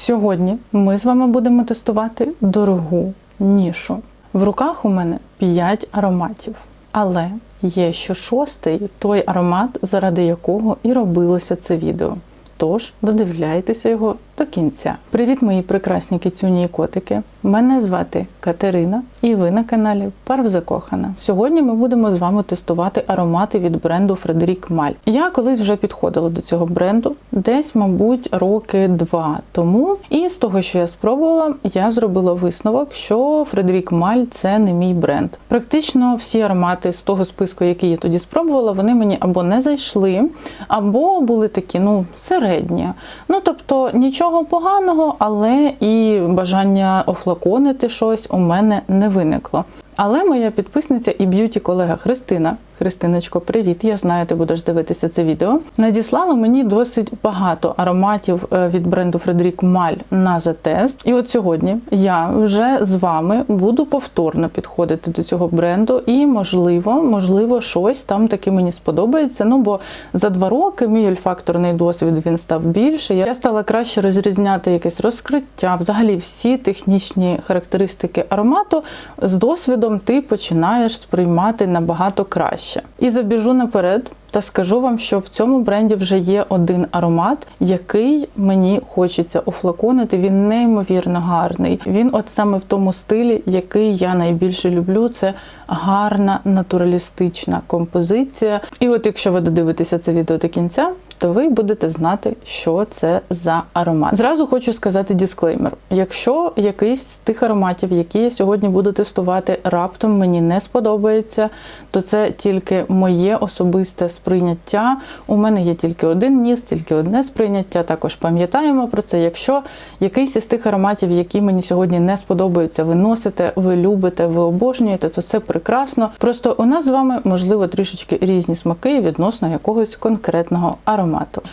Сьогодні ми з вами будемо тестувати дорогу нішу. В руках у мене 5 ароматів, але є ще шостий той аромат, заради якого і робилося це відео. Тож додивляйтеся його до кінця. Привіт, мої прекрасні кицюні і котики! Мене звати Катерина, і ви на каналі Парв Закохана. Сьогодні ми будемо з вами тестувати аромати від бренду Фредерік Маль. Я колись вже підходила до цього бренду, десь, мабуть, роки два тому. І з того, що я спробувала, я зробила висновок, що Фредерік Маль це не мій бренд. Практично всі аромати з того списку, який я тоді спробувала, вони мені або не зайшли, або були такі, ну, середні. Ну тобто нічого поганого, але і бажання офлаконити щось у мене не виникло. Але моя підписниця і б'юті колега Христина. Христиночко, привіт! Я знаю, ти будеш дивитися це відео. Надіслала мені досить багато ароматів е, від бренду Фредерік Маль на затест. І от сьогодні я вже з вами буду повторно підходити до цього бренду, і можливо, можливо, щось там таки мені сподобається. Ну бо за два роки мій ольфакторний досвід він став більше. Я стала краще розрізняти якесь розкриття, взагалі всі технічні характеристики аромату з досвідом ти починаєш сприймати набагато краще. І забіжу наперед. Та скажу вам, що в цьому бренді вже є один аромат, який мені хочеться офлаконити. Він неймовірно гарний. Він, от саме в тому стилі, який я найбільше люблю, це гарна натуралістична композиція. І от якщо ви додивитеся це відео до кінця, то ви будете знати, що це за аромат. Зразу хочу сказати дисклеймер: якщо якийсь з тих ароматів, які я сьогодні буду тестувати, раптом мені не сподобається, то це тільки моє особисте сприйняття. У мене є тільки один ніс, тільки одне сприйняття. Також пам'ятаємо про це. Якщо якийсь із тих ароматів, які мені сьогодні не сподобаються, ви носите, ви любите, ви обожнюєте, то це прекрасно. Просто у нас з вами можливо трішечки різні смаки відносно якогось конкретного аромату.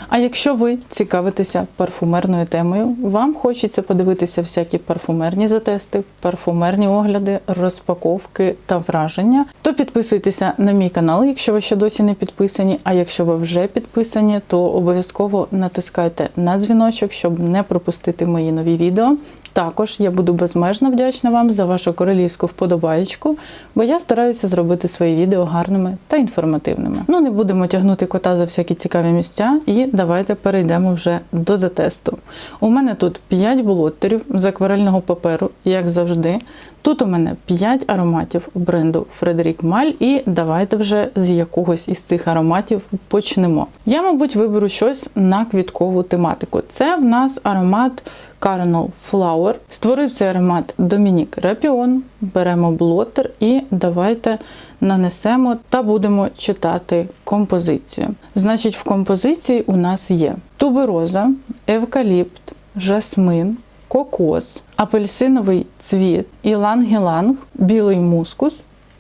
А якщо ви цікавитеся парфумерною темою, вам хочеться подивитися всякі парфумерні затести, парфумерні огляди, розпаковки та враження, то підписуйтеся на мій канал, якщо ви ще досі не підписані. А якщо ви вже підписані, то обов'язково натискайте на дзвіночок, щоб не пропустити мої нові відео. Також я буду безмежно вдячна вам за вашу королівську вподобаєчку, бо я стараюся зробити свої відео гарними та інформативними. Ну не будемо тягнути кота за всякі цікаві місця, і давайте перейдемо вже до затесту. У мене тут 5 блоттерів з акварельного паперу, як завжди. Тут у мене 5 ароматів бренду Фредерік Маль, і давайте вже з якогось із цих ароматів почнемо. Я, мабуть, виберу щось на квіткову тематику. Це в нас аромат Carnal Flower. Створив цей аромат Домінік Рапіон. Беремо блотер і давайте нанесемо та будемо читати композицію. Значить, в композиції у нас є тубероза, евкаліпт, жасмин, кокос, апельсиновий цвіт, іланг-іланг, білий мускус,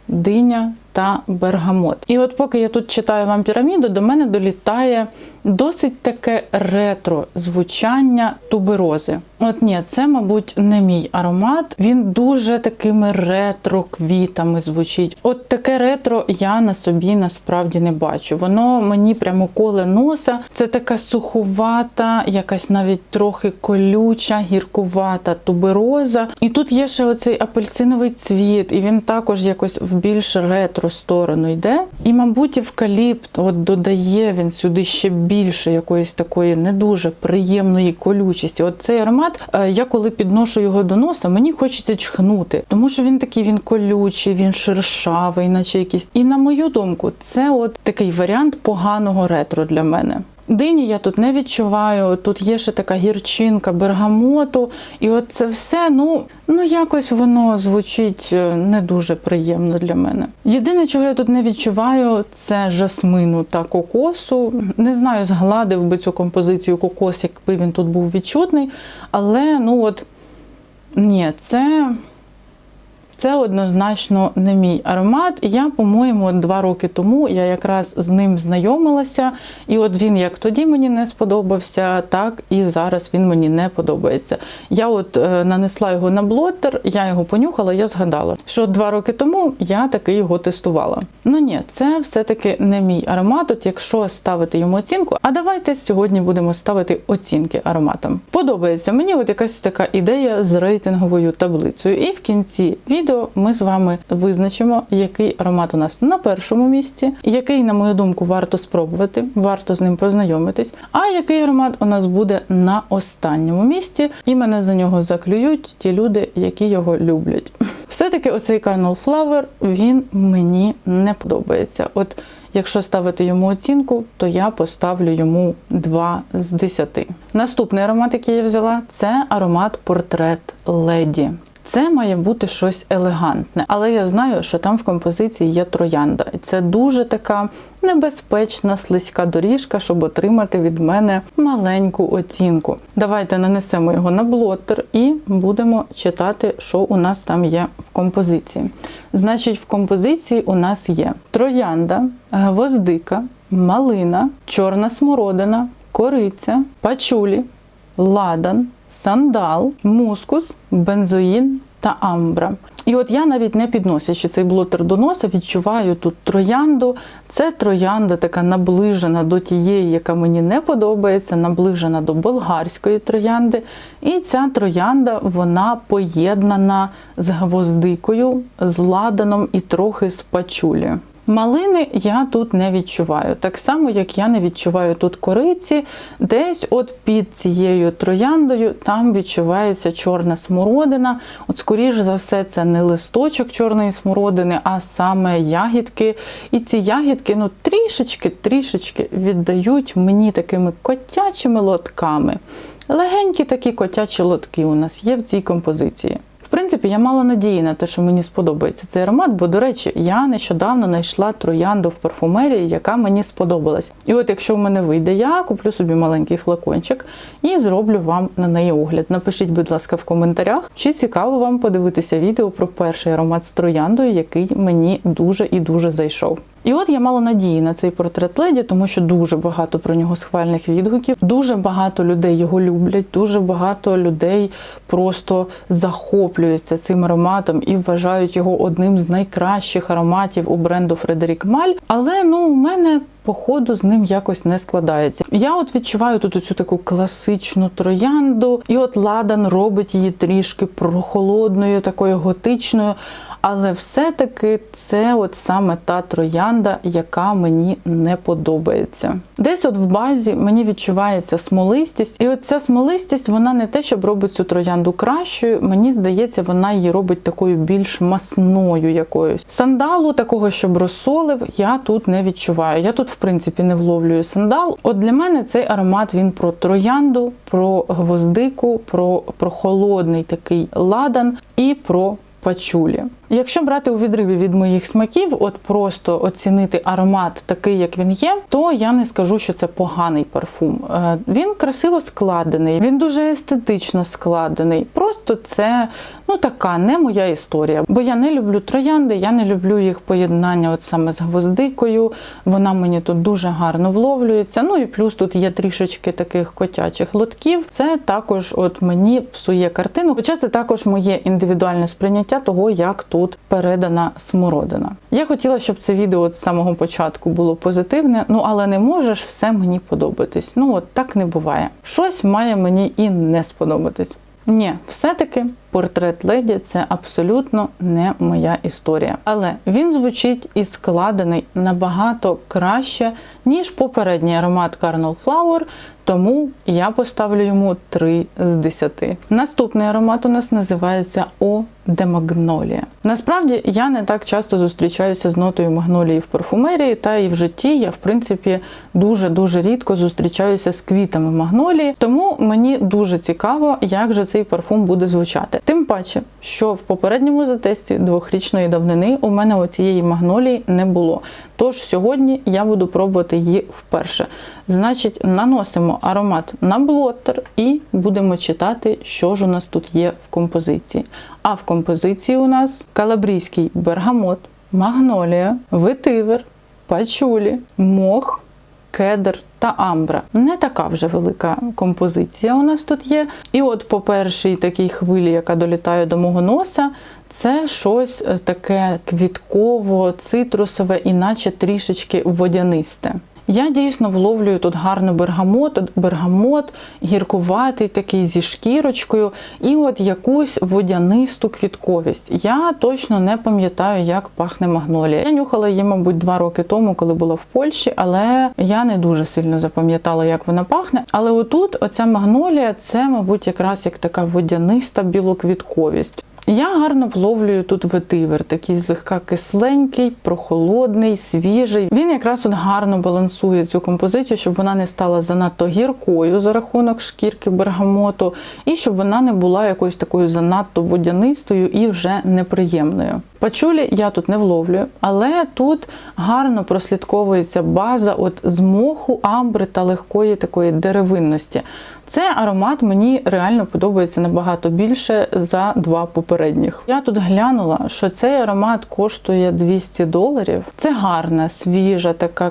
диня та бергамот. І от поки я тут читаю вам піраміду, до мене долітає досить таке ретро звучання туберози. От ні, це, мабуть, не мій аромат. Він дуже такими ретро квітами звучить. От таке ретро я на собі насправді не бачу. Воно мені прямо коле носа. Це така суховата, якась навіть трохи колюча, гіркувата тубероза. І тут є ще оцей апельсиновий цвіт, і він також якось в більш ретро сторону йде. І, мабуть, евкаліпт от додає він сюди ще більше якоїсь такої не дуже приємної колючості. От цей аромат, е, я коли підношу його до носа, мені хочеться чхнути, тому що він такий він колючий, він шершавий, наче якийсь. І на мою думку, це от такий варіант поганого ретро для мене. Дині я тут не відчуваю. Тут є ще така гірчинка бергамоту, і от це все, ну ну якось воно звучить е, не дуже приємно для мене. Єдине, чого я тут не відчуваю, це жасмину та кокосу. Не знаю, згладив би цю композицію кокос, якби він тут був відчутний. Але ну от ні, це. Це однозначно не мій аромат. Я, по-моєму, два роки тому я якраз з ним знайомилася, і от він як тоді мені не сподобався, так і зараз він мені не подобається. Я от е, нанесла його на блотер, я його понюхала, я згадала, що два роки тому я таки його тестувала. Ну ні, це все-таки не мій аромат. От якщо ставити йому оцінку, а давайте сьогодні будемо ставити оцінки ароматам. Подобається мені от якась така ідея з рейтинговою таблицею. І в кінці відео ми з вами визначимо, який аромат у нас на першому місці, який, на мою думку, варто спробувати, варто з ним познайомитись. А який аромат у нас буде на останньому місці, і мене за нього заклюють ті люди, які його люблять. Все-таки оцей Carnal Flower, він мені не подобається. От якщо ставити йому оцінку, то я поставлю йому 2 з 10. Наступний аромат, який я взяла, це аромат портрет леді. Це має бути щось елегантне, але я знаю, що там в композиції є троянда. І це дуже така небезпечна слизька доріжка, щоб отримати від мене маленьку оцінку. Давайте нанесемо його на блотер і будемо читати, що у нас там є в композиції. Значить, в композиції у нас є троянда, гвоздика, малина, чорна смородина, кориця, пачулі, ладан, сандал, мускус, бензоїн та амбра. І от я навіть не підносячи цей блотер до носа, відчуваю тут троянду. Це троянда така наближена до тієї, яка мені не подобається, наближена до болгарської троянди. І ця троянда вона поєднана з гвоздикою, з ладаном і трохи з пачулі. Малини я тут не відчуваю. Так само, як я не відчуваю тут кориці. Десь от під цією трояндою там відчувається чорна смородина. От, скоріш за все, це не листочок чорної смородини, а саме ягідки. І ці ягідки ну, трішечки-трішечки віддають мені такими котячими лотками. Легенькі такі котячі лотки у нас є в цій композиції. В принципі, я мала надії на те, що мені сподобається цей аромат, бо, до речі, я нещодавно знайшла троянду в парфумерії, яка мені сподобалась. І от якщо в мене вийде, я куплю собі маленький флакончик і зроблю вам на неї огляд. Напишіть, будь ласка, в коментарях, чи цікаво вам подивитися відео про перший аромат з трояндою, який мені дуже і дуже зайшов. І от я мала надії на цей портрет леді, тому що дуже багато про нього схвальних відгуків. Дуже багато людей його люблять, дуже багато людей просто захоплюються цим ароматом і вважають його одним з найкращих ароматів у бренду Фредерік Маль. Але ну у мене. Походу з ним якось не складається. Я от відчуваю тут оцю таку класичну троянду, і от ладан робить її трішки прохолодною, такою готичною. Але все-таки це от саме та троянда, яка мені не подобається. Десь от в базі мені відчувається смолистість, і от ця смолистість, вона не те, щоб робить цю троянду кращою. Мені здається, вона її робить такою більш масною якоюсь. Сандалу, такого, щоб розсолив, я тут не відчуваю. Я тут, в принципі, не вловлюю сандал. От для мене цей аромат він про троянду, про гвоздику, про, про холодний такий ладан і про пачулі. Якщо брати у відриві від моїх смаків, от просто оцінити аромат такий, як він є, то я не скажу, що це поганий парфум. Е, Він красиво складений, він дуже естетично складений. Просто це ну така не моя історія. Бо я не люблю троянди, я не люблю їх поєднання от саме з гвоздикою. Вона мені тут дуже гарно вловлюється. Ну і плюс тут є трішечки таких котячих лотків. Це також от мені псує картину. Хоча це також моє індивідуальне сприйняття того, як тут тут передана смородина. Я хотіла, щоб це відео з самого початку було позитивне, ну але не можеш все мені подобатись. Ну от так не буває. Щось має мені і не сподобатись. Ні, все-таки портрет леді це абсолютно не моя історія. Але він звучить і складений набагато краще, ніж попередній аромат Carnal Flower, тому я поставлю йому 3 з 10. Наступний аромат у нас називається О де Магнолія. Насправді я не так часто зустрічаюся з нотою магнолії в парфумерії, та і в житті я, в принципі, дуже-дуже рідко зустрічаюся з квітами магнолії, тому мені дуже цікаво, як же цей парфум буде звучати. Тестувати. Тим паче, що в попередньому затесті двохрічної давнини у мене оцієї магнолії не було. Тож сьогодні я буду пробувати її вперше. Значить, наносимо аромат на блоттер і будемо читати, що ж у нас тут є в композиції. А в композиції у нас калабрійський бергамот, магнолія, ветивер, пачулі, мох, кедр та амбра. Не така вже велика композиція у нас тут є. І от по першій такій хвилі, яка долітає до мого носа, це щось е, таке квітково, цитрусове, іначе трішечки водянисте. Я дійсно вловлюю тут гарно бергамот, бергамот, гіркуватий такий зі шкірочкою, і от якусь водянисту квітковість. Я точно не пам'ятаю, як пахне магнолія. Я нюхала її, мабуть, два роки тому, коли була в Польщі, але я не дуже сильно запам'ятала, як вона пахне. Але отут, оця магнолія, це, мабуть, якраз як така водяниста білоквітковість. Я гарно вловлюю тут ветивер, такий злегка кисленький, прохолодний, свіжий. Він якраз от гарно балансує цю композицію, щоб вона не стала занадто гіркою за рахунок шкірки бергамоту, і щоб вона не була якоюсь такою занадто водянистою і вже неприємною. Пачулі я тут не вловлюю, але тут гарно прослідковується база от з моху, амбри та легкої такої деревинності. Це аромат мені реально подобається набагато більше за два попередніх. Я тут глянула, що цей аромат коштує 200 доларів. Це гарна, свіжа, така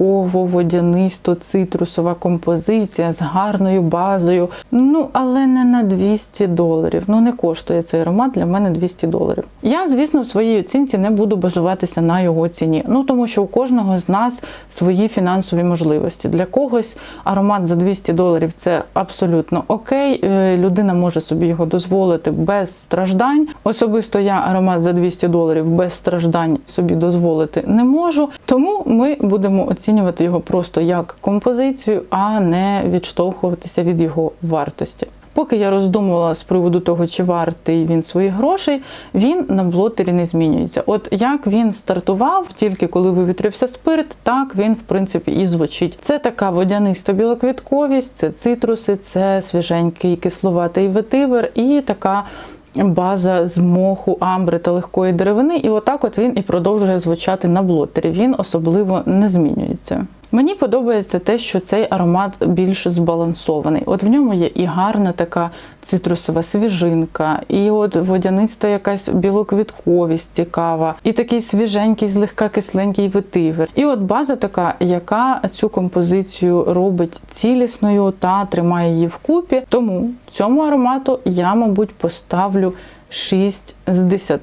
квітково-водянисто цитрусова композиція з гарною базою. Ну, але не на 200 доларів. Ну, не коштує цей аромат для мене 200 доларів. Я, звісно, в своїй оцінці не буду базуватися на його ціні. Ну тому що у кожного з нас свої фінансові можливості. Для когось аромат за 200 доларів це абсолютно окей. Е, Людина може собі його дозволити без страждань. Особисто я аромат за 200 доларів без страждань собі дозволити не можу. Тому ми будемо оцінювати його просто як композицію, а не відштовхуватися від його вартості. Поки я роздумувала з приводу того, чи вартий він своїх грошей, він на блотері не змінюється. От як він стартував, тільки коли вивітрився спирт, так він в принципі і звучить. Це така водяниста білоквітковість, це цитруси, це свіженький кисловатий ветивер і така. База з моху, амбри та легкої деревини, і отак от він і продовжує звучати на блотері. Він особливо не змінюється. Мені подобається те, що цей аромат більш збалансований. От в ньому є і гарна така цитрусова свіжинка, і от водяниста якась білоквітковість цікава, і такий свіженький, злегка кисленький ветивер. І от база така, яка цю композицію робить цілісною та тримає її вкупі. Тому цьому аромату я, мабуть, поставлю 6 з 10.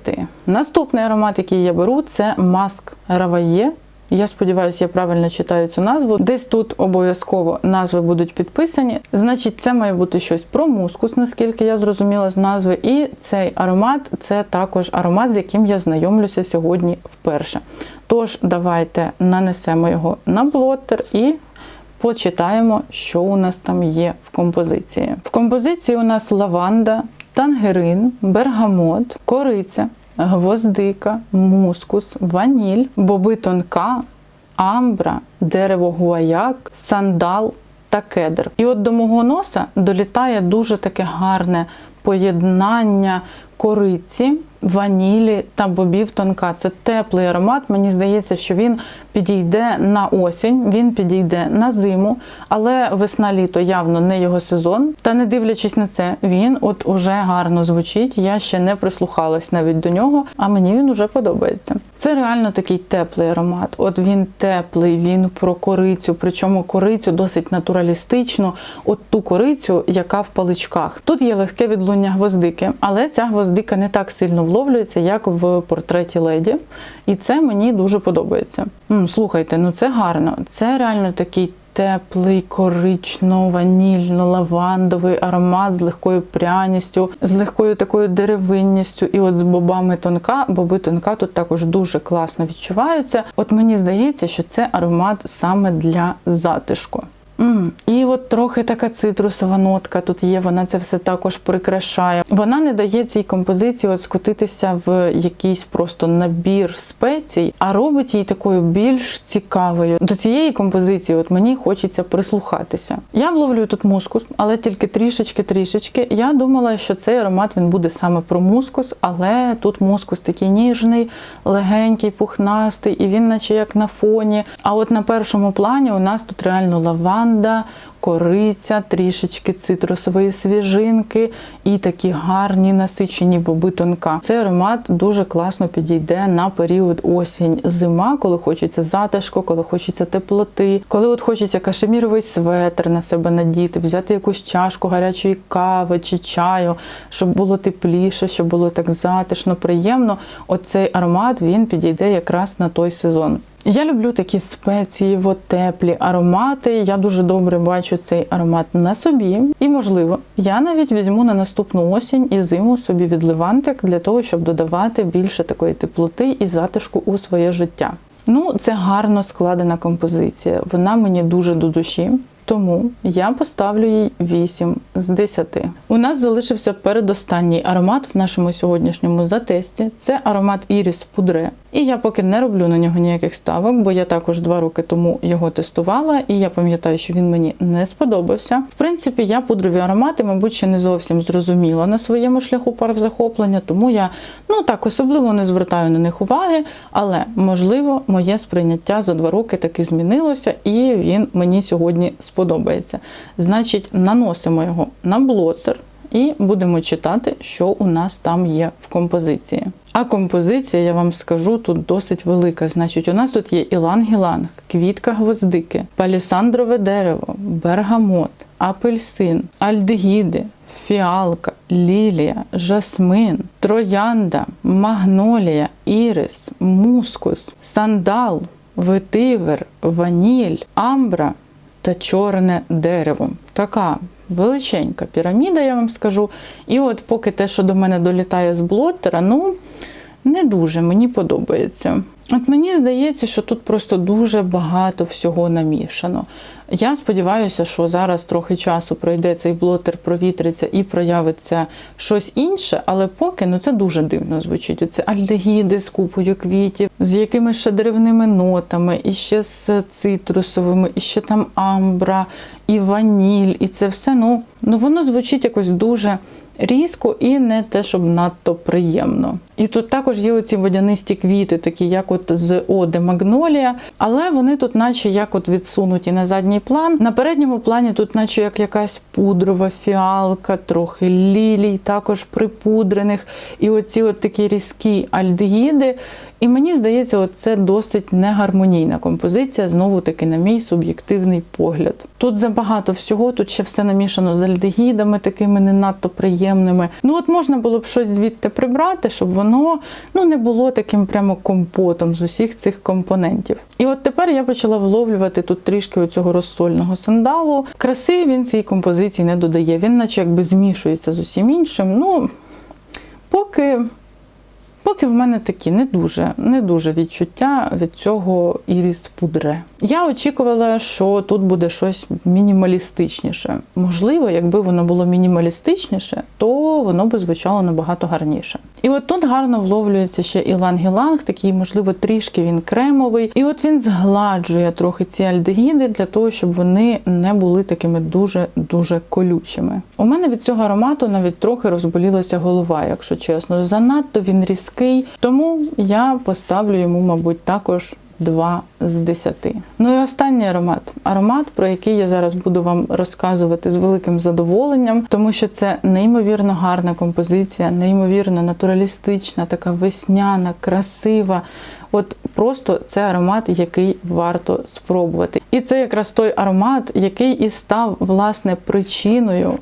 Наступний аромат, який я беру, це маск Раває. Я сподіваюся, я правильно читаю цю назву. Десь тут обов'язково назви будуть підписані. Значить, це має бути щось про мускус, наскільки я зрозуміла з назви. І цей аромат це також аромат, з яким я знайомлюся сьогодні вперше. Тож, давайте нанесемо його на блоттер і. Почитаємо, що у нас там є в композиції. В композиції у нас лаванда, тангерин, бергамот, кориця, гвоздика, мускус, ваніль, боби тонка, амбра, дерево гуаяк, сандал та кедр. І от до мого носа долітає дуже таке гарне поєднання кориці, ванілі та бобів тонка. Це теплий аромат. Мені здається, що він підійде на осінь, він підійде на зиму, але весна-літо явно не його сезон. Та не дивлячись на це, він от уже гарно звучить. Я ще не прислухалась навіть до нього, а мені він уже подобається. Це реально такий теплий аромат. От він теплий, він про корицю, причому корицю досить натуралістичну. От ту корицю, яка в паличках. Тут є легке відлуння гвоздики, але ця гвоздика не так сильно вловлюється, як в портреті леді. І це мені дуже подобається. Слухайте, ну це гарно. Це реально такий теплий, корично-ванільно-лавандовий аромат з легкою пряністю, з легкою такою деревинністю. І от з бобами тонка, боби тонка тут також дуже класно відчуваються. От мені здається, що це аромат саме для затишку. М, І от трохи така цитрусова нотка тут є, вона це все також прикрашає. Вона не дає цій композиції от скотитися в якийсь просто набір спецій, а робить її такою більш цікавою. До цієї композиції от мені хочеться прислухатися. Я вловлюю тут мускус, але тільки трішечки-трішечки. Я думала, що цей аромат він буде саме про мускус, але тут мускус такий ніжний, легенький, пухнастий, і він, наче як на фоні. А от на першому плані у нас тут реально лаванда, кориця, трішечки цитрусової свіжинки і такі гарні насичені боби тонка. Цей аромат дуже класно підійде на період осінь-зима, коли хочеться затишку, коли хочеться теплоти, коли от хочеться кашеміровий светр на себе надіти, взяти якусь чашку гарячої кави чи чаю, щоб було тепліше, щоб було так затишно, приємно. Оцей аромат він підійде якраз на той сезон. Я люблю такі спеції, теплі аромати. Я дуже добре бачу цей аромат на собі. І, можливо, я навіть візьму на наступну осінь і зиму собі від Левантик для того, щоб додавати більше такої теплоти і затишку у своє життя. Ну, це гарно складена композиція. Вона мені дуже до душі. Тому я поставлю їй 8 з 10. У нас залишився передостанній аромат в нашому сьогоднішньому затесті. Це аромат Iris Пудре. І я поки не роблю на нього ніяких ставок, бо я також два роки тому його тестувала, і я пам'ятаю, що він мені не сподобався. В принципі, я пудрові аромати, мабуть, ще не зовсім зрозуміла на своєму шляху парк захоплення, тому я ну так особливо не звертаю на них уваги. Але можливо, моє сприйняття за два роки таки змінилося, і він мені сьогодні сподобається. Значить, наносимо його на блотер. І будемо читати, що у нас там є в композиції. А композиція, я вам скажу, тут досить велика. Значить, у нас тут є іланг-іланг, квітка гвоздики, палісандрове дерево, бергамот, апельсин, альдегіди, фіалка, лілія, жасмин, троянда, магнолія, ірис, мускус, сандал, ветивер, ваніль, амбра та чорне дерево. Така величенька піраміда, я вам скажу. І от поки те, що до мене долітає з блотера, ну не дуже мені подобається. От мені здається, що тут просто дуже багато всього намішано. Я сподіваюся, що зараз трохи часу пройде цей блотер, провітриться і проявиться щось інше, але поки ну це дуже дивно звучить. Оце альдегіди з купою квітів, з якимись ще нотами, і ще з цитрусовими, і ще там амбра, і ваніль, і це все. Ну, ну воно звучить якось дуже різко і не те, щоб надто приємно. І тут також є оці водянисті квіти, такі як от з Оде Магнолія, але вони тут, наче як от відсунуті на задній план. На передньому плані тут, наче як якась пудрова фіалка, трохи лілій, також припудрених, і оці от такі різкі альдегіди. І мені здається, це досить негармонійна композиція, знову таки, на мій суб'єктивний погляд. Тут забагато всього, тут ще все намішано з альдегідами, такими не надто приємними. Ну от можна було б щось звідти прибрати, щоб воно ну, не було таким прямо компотом з усіх цих компонентів. І от тепер я почала вловлювати тут трішки оцього розсольного сандалу. Краси він цій композиції не додає. Він, наче якби змішується з усім іншим. Ну, поки. Поки в мене такі не дуже не дуже відчуття від цього іріс пудре. Я очікувала, що тут буде щось мінімалістичніше. Можливо, якби воно було мінімалістичніше, то воно би звучало набагато гарніше. І от тут гарно вловлюється ще іланг-іланг, такий, можливо, трішки він кремовий. І от він згладжує трохи ці альдегіди для того, щоб вони не були такими дуже-дуже колючими. У мене від цього аромату навіть трохи розболілася голова, якщо чесно. Занадто він різкий, тому я поставлю йому, мабуть, також 2 з 10. Ну і останній аромат. Аромат, про який я зараз буду вам розказувати з великим задоволенням, тому що це неймовірно гарна композиція, неймовірно натуралістична, така весняна, красива. От просто це аромат, який варто спробувати. І це якраз той аромат, який і став власне причиною.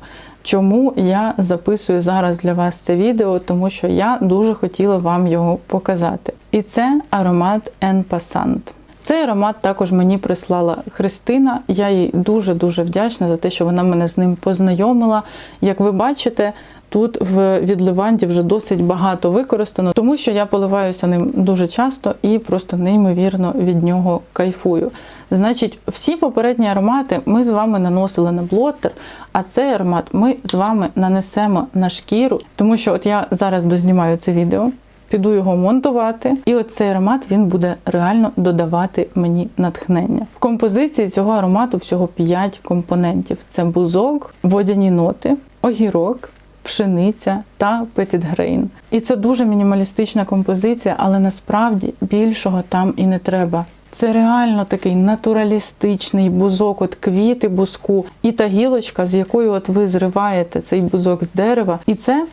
Чому я записую зараз для вас це відео, тому що я дуже хотіла вам його показати. І це аромат En Passant. Цей аромат також мені прислала Христина. Я їй дуже-дуже вдячна за те, що вона мене з ним познайомила. Як ви бачите, Тут в від Леванті вже досить багато використано, тому що я поливаюся ним дуже часто і просто неймовірно від нього кайфую. Значить, всі попередні аромати ми з вами наносили на блотер, а цей аромат ми з вами нанесемо на шкіру, тому що от я зараз дознімаю це відео. Піду його монтувати, і от цей аромат він буде реально додавати мені натхнення. В композиції цього аромату всього 5 компонентів: це бузок, водяні ноти, огірок, пшениця та петитгрейн. І це дуже мінімалістична композиція, але насправді більшого там і не треба. Це реально такий натуралістичний бузок, от квіти бузку, і та гілочка, з якою от ви зриваєте цей бузок з дерева. І це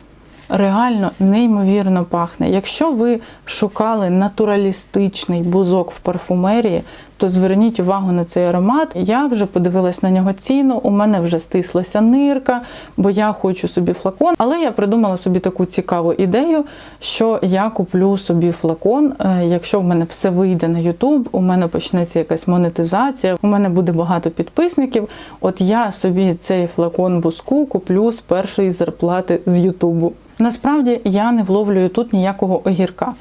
реально неймовірно пахне. Якщо ви шукали натуралістичний бузок в парфумерії, то зверніть увагу на цей аромат. Я вже подивилась на нього ціну. У мене вже стислася нирка, бо я хочу собі флакон. Але я придумала собі таку цікаву ідею, що я куплю собі флакон. е, Якщо в мене все вийде на YouTube, у мене почнеться якась монетизація, у мене буде багато підписників. От я собі цей флакон буску куплю з першої зарплати з Ютубу. Насправді я не вловлюю тут ніякого огірка.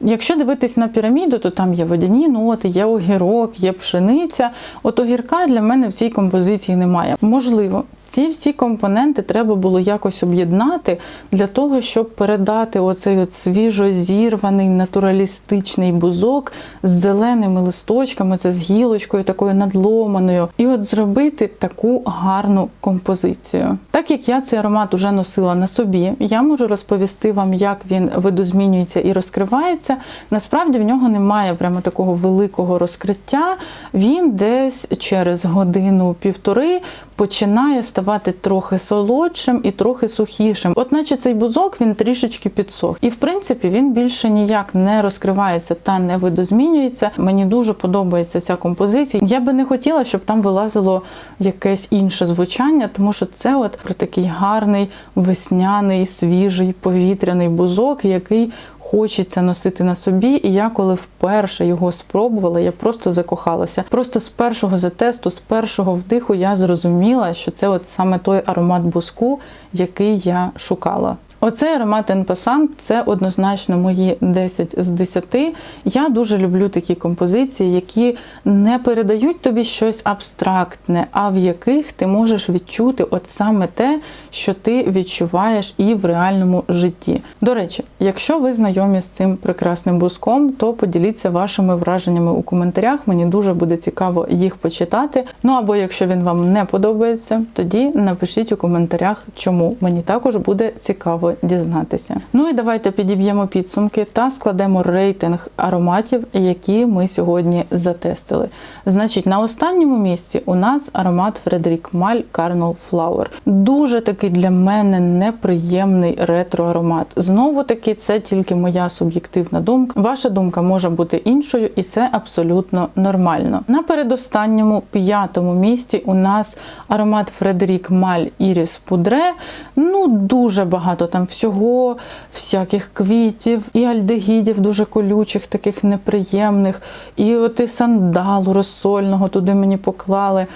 Якщо дивитись на піраміду, то там є водяні ноти, є огірок, є пшениця. От огірка для мене в цій композиції немає. Можливо, ці всі компоненти треба було якось об'єднати для того, щоб передати оцей от свіжо зірваний натуралістичний бузок з зеленими листочками, це з гілочкою такою надломаною, і от зробити таку гарну композицію. Так як я цей аромат уже носила на собі, я можу розповісти вам, як він видозмінюється і розкривається. Насправді в нього немає прямо такого великого розкриття. Він десь через годину-півтори починає ставати трохи солодшим і трохи сухішим. От наче цей бузок він трішечки підсох. І в принципі він більше ніяк не розкривається та не видозмінюється. Мені дуже подобається ця композиція. Я би не хотіла, щоб там вилазило якесь інше звучання, тому що це от про такий гарний весняний, свіжий повітряний бузок, який хочеться носити на собі. І я, коли вперше його спробувала, я просто закохалася. Просто з першого затесту, з першого вдиху, я зрозуміла, що це от саме той аромат буску, який я шукала. Оцей аромат Енпасан це однозначно мої 10 з 10. Я дуже люблю такі композиції, які не передають тобі щось абстрактне, а в яких ти можеш відчути от саме те, що ти відчуваєш і в реальному житті. До речі, якщо ви знайомі з цим прекрасним буском, то поділіться вашими враженнями у коментарях. Мені дуже буде цікаво їх почитати. Ну або якщо він вам не подобається, тоді напишіть у коментарях, чому мені також буде цікаво дізнатися. Ну і давайте підіб'ємо підсумки та складемо рейтинг ароматів, які ми сьогодні затестили. Значить, на останньому місці у нас аромат Фредерік Маль Carnal Flower. Дуже такий для мене неприємний ретро-аромат. Знову таки, це тільки моя суб'єктивна думка. Ваша думка може бути іншою, і це абсолютно нормально. На передостанньому п'ятому місці у нас аромат Фредерік Маль Іріс Пудре. Ну, дуже багато там всього, всяких квітів, і альдегідів дуже колючих, таких неприємних, і от і сандалу розсольного туди мені поклали.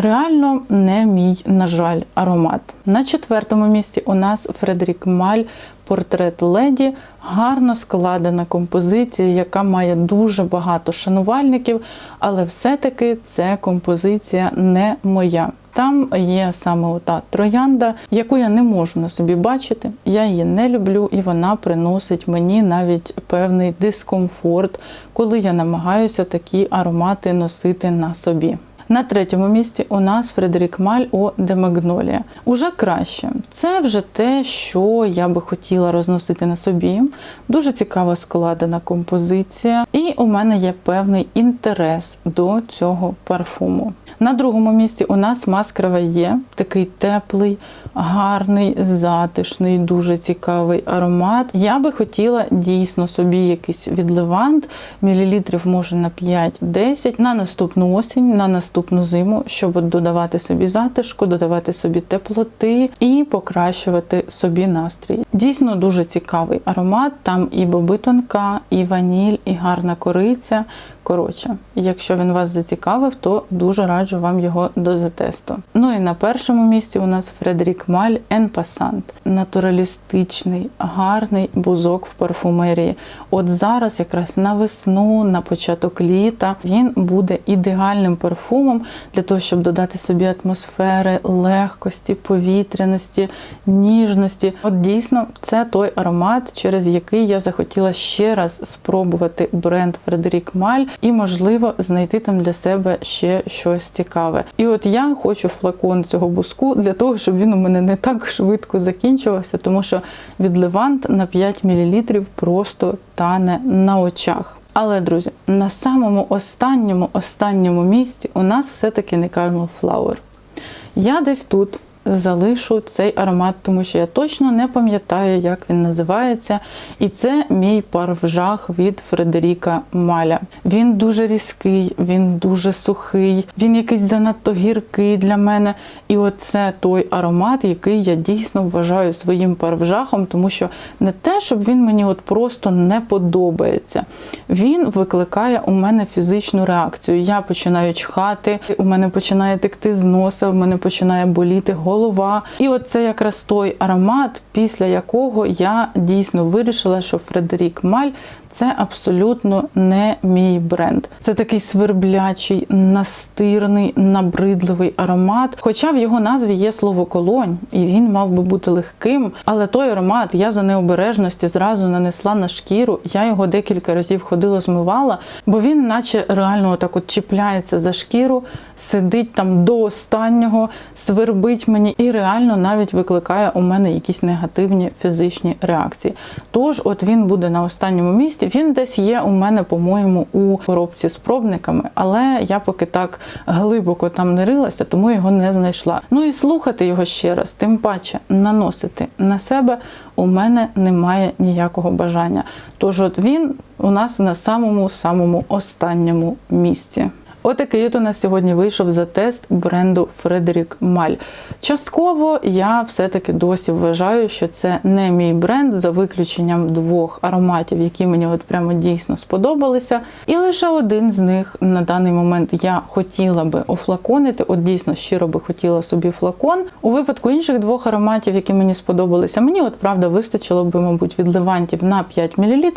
Реально не мій, на жаль, аромат. На четвертому місці у нас Фредерік Маль портрет леді, гарно складена композиція, яка має дуже багато шанувальників, але все-таки це композиція не моя. Там є саме ота троянда, яку я не можу на собі бачити. Я її не люблю, і вона приносить мені навіть певний дискомфорт, коли я намагаюся такі аромати носити на собі. На третьому місці у нас Фредерік Маль о де Магнолія. Уже краще. Це вже те, що я би хотіла розносити на собі. Дуже цікаво складена композиція, і у мене є певний інтерес до цього парфуму. На другому місці у нас маскрова є такий теплий, гарний, затишний, дуже цікавий аромат. Я би хотіла дійсно собі якийсь відливант, мілілітрів може на 5-10 на наступну осінь, на наступну зиму, щоб додавати собі затишку, додавати собі теплоти і покращувати собі настрій. Дійсно дуже цікавий аромат. Там і боби тонка, і ваніль, і гарна кориця. Коротше, якщо він вас зацікавив, то дуже раджу вам його до затесту. Ну і на першому місці у нас Фредерік Маль Passant. Натуралістичний, гарний бузок в парфумерії. От зараз, якраз на весну, на початок літа, він буде ідеальним парфумом для того, щоб додати собі атмосфери, легкості, повітряності, ніжності. От дійсно, це той аромат, через який я захотіла ще раз спробувати бренд Фредерік Маль і, можливо, знайти там для себе ще щось цікаве. І от я хочу флакон цього буску для того, щоб він у мене не так швидко закінчувався, тому що від Левант на 5 мл просто тане на очах. Але, друзі, на самому останньому останньому місці у нас все-таки не Flower. Я десь тут залишу цей аромат, тому що я точно не пам'ятаю, як він називається. І це мій парвжах від Фредеріка Маля. Він дуже різкий, він дуже сухий, він якийсь занадто гіркий для мене. І оце той аромат, який я дійсно вважаю своїм парвжахом, тому що не те, щоб він мені от просто не подобається. Він викликає у мене фізичну реакцію. Я починаю чхати, у мене починає текти з носа, у мене починає боліти голова. І от це якраз той аромат, після якого я дійсно вирішила, що Фредерік Маль це абсолютно не мій бренд. Це такий сверблячий, настирний, набридливий аромат. Хоча в його назві є слово колонь, і він мав би бути легким. Але той аромат я за необережності зразу нанесла на шкіру. Я його декілька разів ходила, змивала, бо він, наче реально, так от чіпляється за шкіру, сидить там до останнього, свербить мені і реально навіть викликає у мене якісь негативні фізичні реакції. Тож, от він буде на останньому місці. Він десь є у мене, по-моєму, у коробці з пробниками, але я поки так глибоко там не рилася, тому його не знайшла. Ну і слухати його ще раз, тим паче наносити на себе у мене немає ніякого бажання. Тож, от він у нас на самому самому останньому місці. Отакий от у нас сьогодні вийшов за тест бренду Фредерік Маль. Частково я все-таки досі вважаю, що це не мій бренд, за виключенням двох ароматів, які мені от прямо дійсно сподобалися. І лише один з них на даний момент я хотіла би офлаконити. От дійсно щиро би хотіла собі флакон. У випадку інших двох ароматів, які мені сподобалися, мені от правда вистачило би, мабуть, від левантів на 5 мл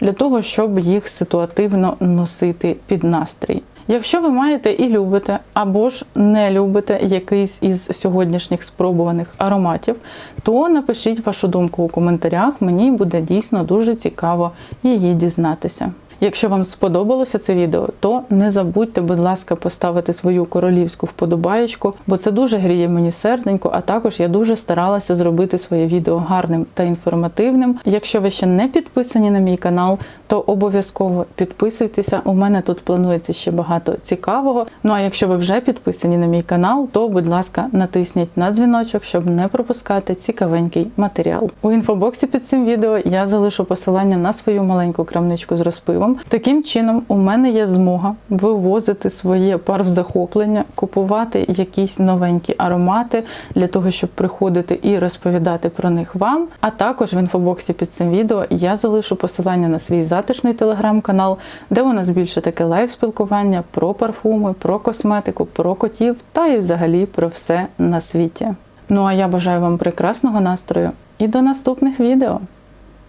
для того, щоб їх ситуативно носити під настрій. Якщо ви маєте і любите, або ж не любите якийсь із сьогоднішніх спробуваних ароматів, то напишіть вашу думку у коментарях. Мені буде дійсно дуже цікаво її дізнатися. Якщо вам сподобалося це відео, то не забудьте, будь ласка, поставити свою королівську вподобаєчку, бо це дуже гріє мені серденько, а також я дуже старалася зробити своє відео гарним та інформативним. Якщо ви ще не підписані на мій канал, то обов'язково підписуйтеся. У мене тут планується ще багато цікавого. Ну а якщо ви вже підписані на мій канал, то будь ласка, натисніть на дзвіночок, щоб не пропускати цікавенький матеріал. У інфобоксі під цим відео я залишу посилання на свою маленьку крамничку з розпивом. Таким чином, у мене є змога вивозити своє парвзахоплення, купувати якісь новенькі аромати для того, щоб приходити і розповідати про них вам. А також в інфобоксі під цим відео я залишу посилання на свій затишний телеграм-канал, де у нас більше таке лайв-спілкування про парфуми, про косметику, про котів та і взагалі про все на світі. Ну а я бажаю вам прекрасного настрою і до наступних відео!